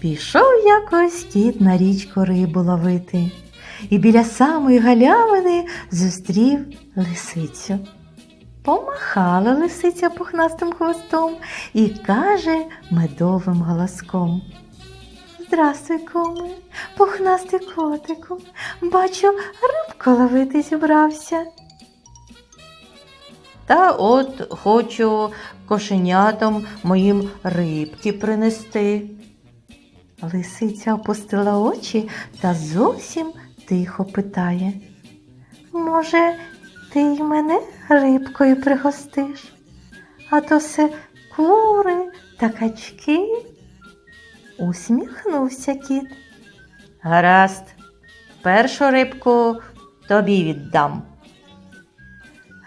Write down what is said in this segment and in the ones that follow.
Пішов якось кіт на річку рибу ловити, і біля самої галявини зустрів лисицю. Помахала лисиця пухнастим хвостом і каже медовим голоском. Здрастуй, куме, пухнастий котику. Бачу, рибку ловити зібрався. Та от хочу кошенятам моїм рибки принести. Лисиця опустила очі та зовсім тихо питає. Може, ти й мене рибкою пригостиш? А то все кури та качки. Усміхнувся кіт. Гаразд, першу рибку тобі віддам.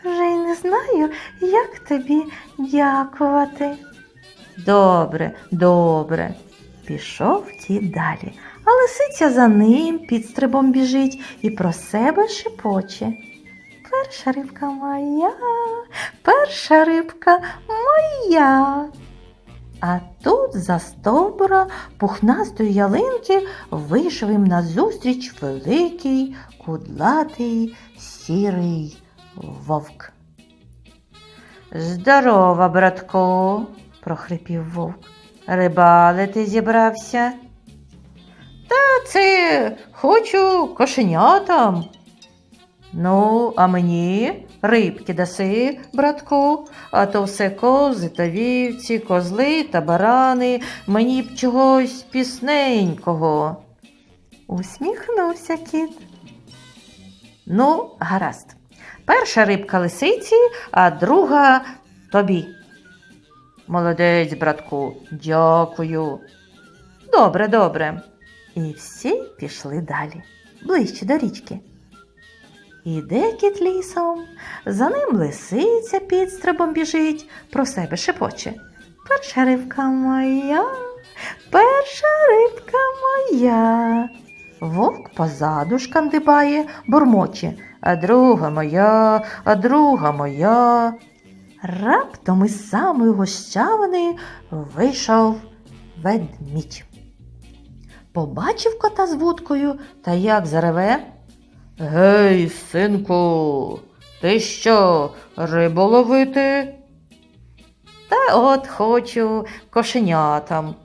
Вже й не знаю, як тобі дякувати. Добре, добре. Пішов кіт далі, а лисиця за ним підстрибом біжить і про себе шепоче. Перша рибка моя, перша рибка моя. А тут за стовбура пухнастої ялинки вийшов їм назустріч великий, кудлатий, сірий вовк. Здорова, братко, прохрипів вовк. Рибалити зібрався. Та це хочу кошенятам. Ну, а мені рибки даси, братку, а то все кози та вівці, козли та барани, мені б чогось пісненького. Усміхнувся кіт. Ну, гаразд. Перша рибка лисиці, а друга тобі. Молодець, братку, дякую. Добре, добре. І всі пішли далі, ближче до річки. Іде кіт лісом, за ним лисиця підстрибом біжить, про себе шепоче. Перша рибка моя, перша рибка моя. Вовк позаду шкандибає, бурмоче, а друга моя, а друга моя. Раптом із самої гущавини вийшов ведмідь. Побачив кота з вудкою та як зареве. Гей, синку, ти що, рибу ловити? Та от хочу кошенятам.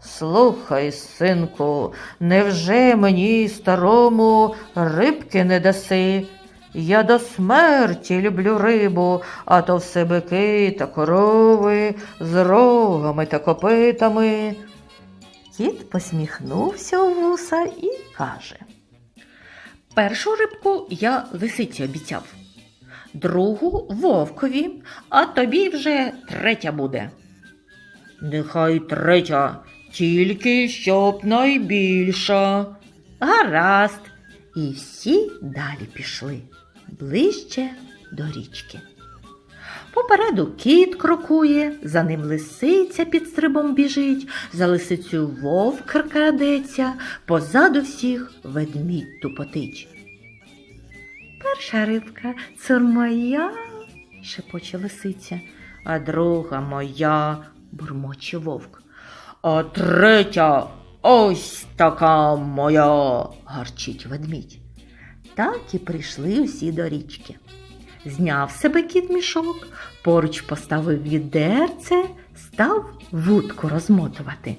Слухай, синку, невже мені старому рибки не даси? Я до смерті люблю рибу, а то все бики та корови з рогами та копитами. Кіт посміхнувся у вуса і каже. Першу рибку я лисиці обіцяв, другу вовкові, а тобі вже третя буде. Нехай третя, тільки щоб найбільша. Гаразд. І всі далі пішли ближче до річки. Попереду кіт крокує, за ним лисиця під стрибом біжить, за лисицею вовк крадеться, позаду всіх ведмідь тупотить. Перша рибка це моя, шепоче лисиця, а друга моя, бурмоче вовк. А третя ось така моя, гарчить ведмідь. Так і прийшли усі до річки. Зняв себе кіт мішок, поруч поставив відерце, став вудку розмотувати.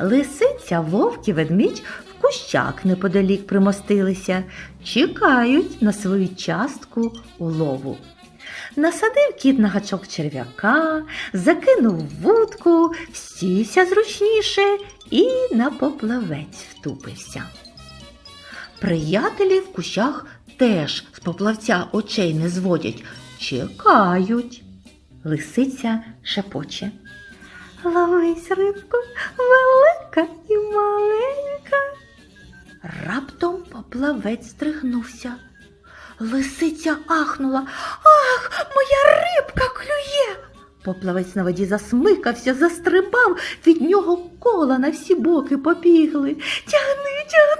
Лисиця, вовк і ведмідь в кущак неподалік примостилися, чекають на свою частку улову. Насадив кіт на гачок черв'яка, закинув вудку, сівся зручніше і на поплавець втупився. Приятелі в кущах теж з поплавця очей не зводять, чекають. Лисиця шепоче. Ловись, рибко, велика і маленька. Раптом поплавець стригнувся. Лисиця ахнула. Ах, моя рибка клює. Поплавець на воді засмикався, застрибав, від нього кола на всі боки побігли. Тягни, тягни,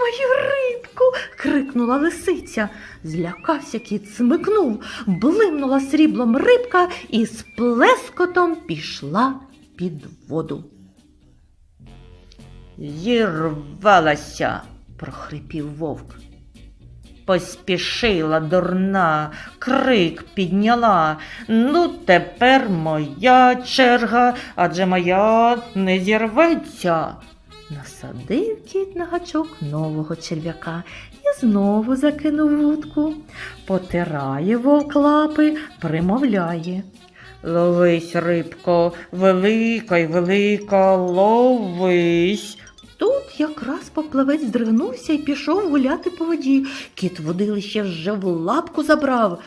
мою рибку. крикнула лисиця. Злякався кіт, смикнув, блимнула сріблом рибка і з плескотом пішла під воду. Зірвалася, прохрипів вовк. Поспішила дурна, крик підняла. Ну, тепер моя черга, адже моя не зірветься. Насадив кіт на гачок нового черв'яка і знову закинув вудку. Потирає вовк лапи, примовляє. Ловись, рибко, велика й велика, ловись. Якраз поплавець здригнувся і пішов гуляти по воді. Кіт водилище вже в лапку забрав.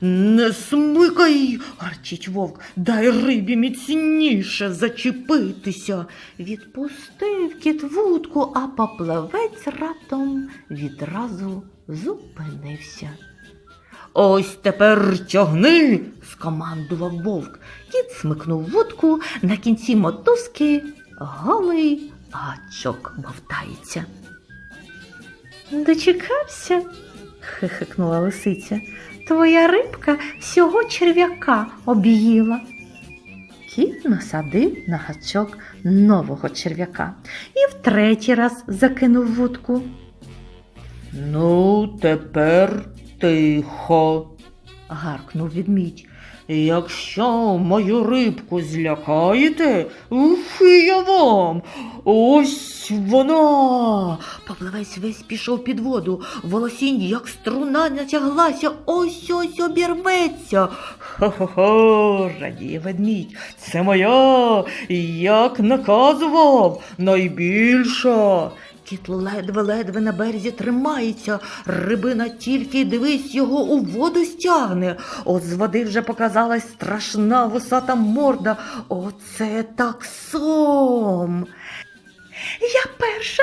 Не смикай, гарчить вовк, дай рибі міцніше зачепитися. Відпустив кіт вудку, а поплавець раптом відразу зупинився. Ось тепер тягни. Скомандував вовк. Кіт смикнув вудку, на кінці мотузки голий гачок бовтається. Дочекався, хихикнула лисиця. Твоя рибка всього черв'яка об'їла. Кіт насадив на гачок нового черв'яка і втретій раз закинув вудку. Ну, тепер тихо. Гаркнув відмідь. Якщо мою рибку злякаєте, ух, я вам. Ось вона. Поплавець весь пішов під воду, волосінь, як струна натяглася, ось ось обірветься. Хо-хо-хо, радіє ведмідь. Це моя, як наказував, найбільша. Кіт ледве-ледве на березі тримається, рибина тільки дивись його у воду стягне. От з води вже показалась страшна вусата морда. Оце так сом. Я перша,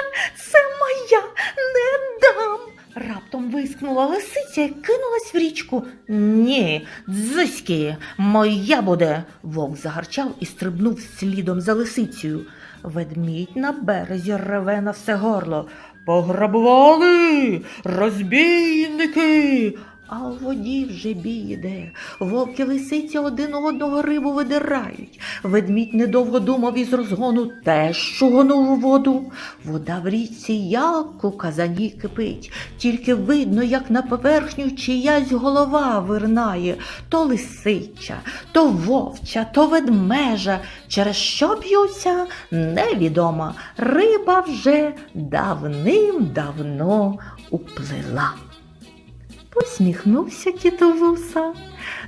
це моя, не дам. Раптом вискнула лисиця і кинулась в річку. Ні, дзиськи, моя буде. Вовк загарчав і стрибнув слідом за лисицею. Ведмідь на березі реве на все горло. Пограбували, розбійники. А у воді вже бій іде. Вовк і лисиця один одного рибу видирають. Ведмідь недовго думав і з розгону теж шугонув у воду. Вода в річці як у казані кипить. Тільки видно, як на поверхню чиясь голова вирнає. То лисича, то вовча, то ведмежа. Через що б'ються, невідомо. Риба вже давним-давно уплила. Посміхнувся кітовуса,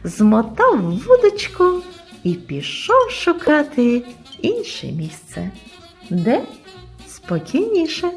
змотав вудочку і пішов шукати інше місце, де спокійніше.